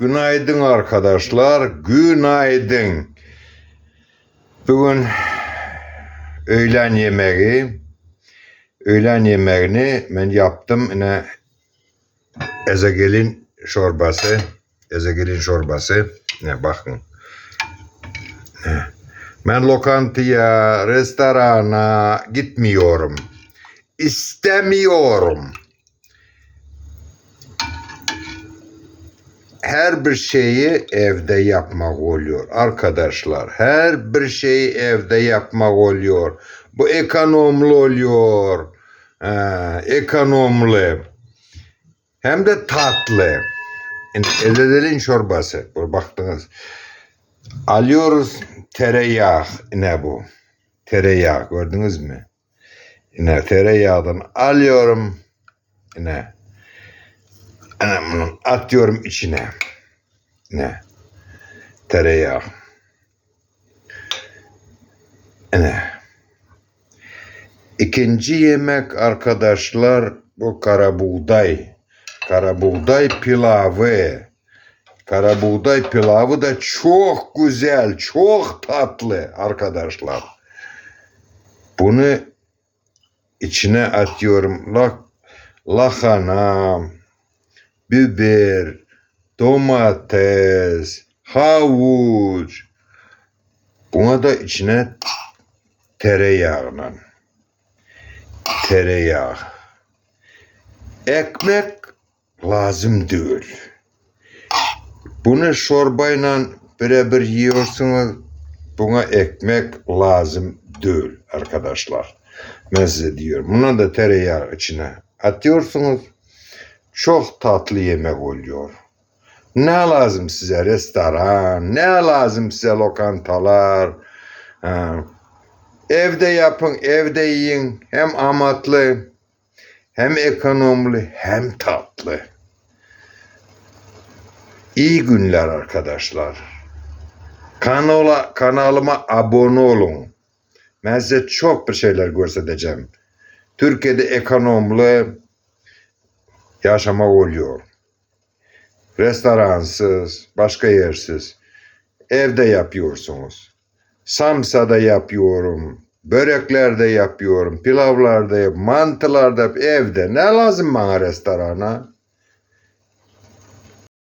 Günaydın arkadaşlar. Günaydın. Bugün öğlen yemeği öğlen yemeğini ben yaptım. Yine ezegelin çorbası. Ezegelin çorbası. Ne bakın. Ben lokantaya, restorana gitmiyorum. İstemiyorum. Her bir şeyi evde yapmak oluyor arkadaşlar. Her bir şeyi evde yapmak oluyor. Bu ekonomli oluyor. Ee, ekonomli. Hem de tatlı. Yani ezedelin çorbası. Bu baktınız. Alıyoruz tereyağı. Ne bu? Tereyağı gördünüz mü? Yine tereyağından alıyorum. Bunu atıyorum içine. Ne? Tereyağı. Ne? İkinci yemek arkadaşlar bu kara buğday. Kara buğday pilavı. Kara buğday pilavı da çok güzel, çok tatlı arkadaşlar. Bunu içine atıyorum. La, lahana, biber, domates, havuç. Buna da içine tereyağla. Tereyağı. Ekmek lazım değil. Bunu çorbayla beraber yiyorsunuz. Buna ekmek lazım değil arkadaşlar. Ben size diyorum. Buna da tereyağı içine atıyorsunuz. Çok tatlı yemek oluyor. Ne lazım size restoran, ne lazım size lokantalar. Ha, Evde yapın, evde yiyin. Hem amatlı, hem ekonomli, hem tatlı. İyi günler arkadaşlar. Kanala, kanalıma abone olun. Ben size çok bir şeyler göstereceğim. Türkiye'de ekonomli yaşama oluyor. Restoransız, başka yersiz. Evde yapıyorsunuz. Samsa'da yapıyorum. Böreklerde yapıyorum. Pilavlarda mantılarda evde. Ne lazım bana restorana?